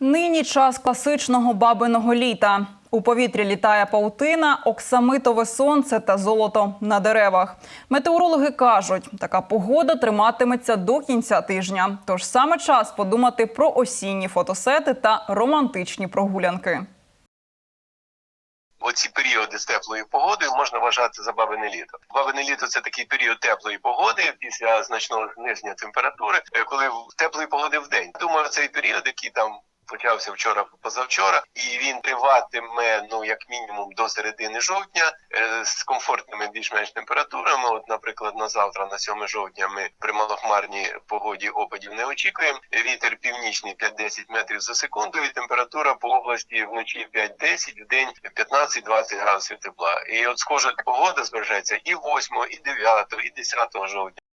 Нині час класичного бабиного літа. У повітрі літає паутина, оксамитове сонце та золото на деревах. Метеорологи кажуть, така погода триматиметься до кінця тижня. Тож саме час подумати про осінні фотосети та романтичні прогулянки. Оці періоди з теплою погодою можна вважати за бабине літо. Бабине літо це такий період теплої погоди після значного зниження температури, коли в теплої погоди в день. Думаю, цей період, який там. Почався вчора позавчора, і він триватиме ну як мінімум до середини жовтня е, з комфортними більш-менш температурами. От, наприклад, на завтра, на 7 жовтня, ми при малохмарній погоді опадів не очікуємо. Вітер північний 5-10 метрів за секунду, і температура по області вночі 5-10, в день 15-20 градусів тепла. І от схожа погода збережеться і 8, і 9, і 10 жовтня.